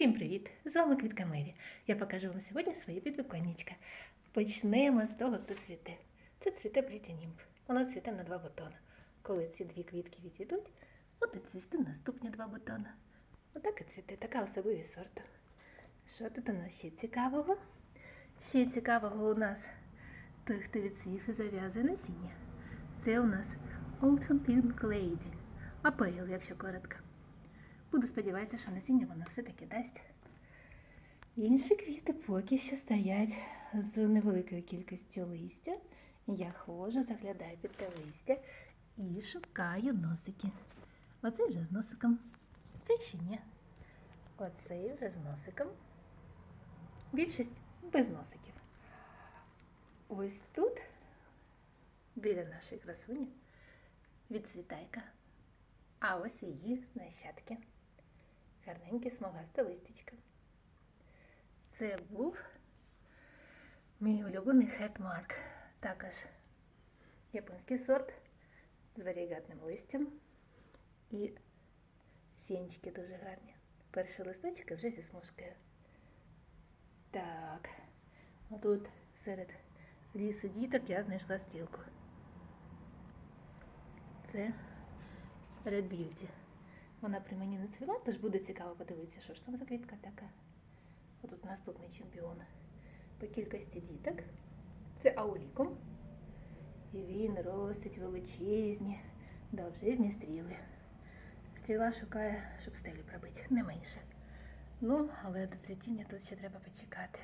Всім привіт! З вами Квітка Мері. Я покажу вам сьогодні своє підвиконнячка. Почнемо з того, хто цвіте. Це цвіте плітінімб. Вона цвіте на два бутони. Коли ці дві квітки відійдуть, будуть цвісти наступні два бутони. Отак і цвіте, така особливість сорту. Що тут у нас ще цікавого? Ще цікавого у нас той, хто відсвів і зав'язує насіння. Це у нас Autumn Pink Lady. Апейл, якщо коротко. Буду сподіватися, що насіння вона все-таки дасть. Інші квіти поки що стоять з невеликою кількістю листя. Я ходжу, заглядаю під те листя і шукаю носики. Оцей вже з носиком. Цей ще ні. Оцей вже з носиком. Більшість без носиків. Ось тут, біля нашої красуні, відцвітайка. А ось її нащадки. Гарненьке смугасте листячко. Це був мій улюблений хетмарк. Також японський сорт з варігатним листям. І сінчики дуже гарні. Перші листочки вже зі смужкою. Так, отут серед лісу діток я знайшла стрілку. Це Red Beauty. Вона при мені не цвіла, тож буде цікаво подивитися, що ж там за квітка така. Отут наступний чемпіон по кількості діток. Це аулікум. І він ростить величезні, довжезні стріли. Стріла шукає, щоб стелю пробити, не менше. Ну, але до цвітіння тут ще треба почекати.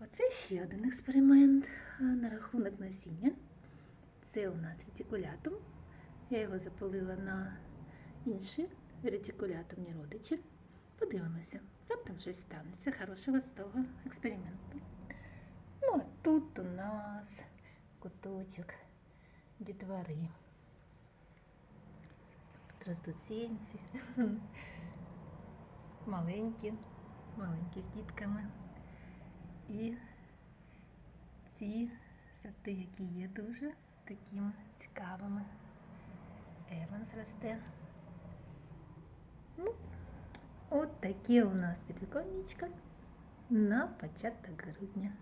Оце ще один експеримент на рахунок насіння. Це у нас ретикулятум. Я його запалила на інші ретикулятумні родичі. Подивимося, раптом щось станеться хорошого з того експерименту. Ну, а тут у нас куточок дітвори. Тут. Маленькі, маленькі з дітками. І ці сорти, які є дуже такими цікавими. Еванс росте. Ну, от таке у нас підвіконнячко на початок грудня.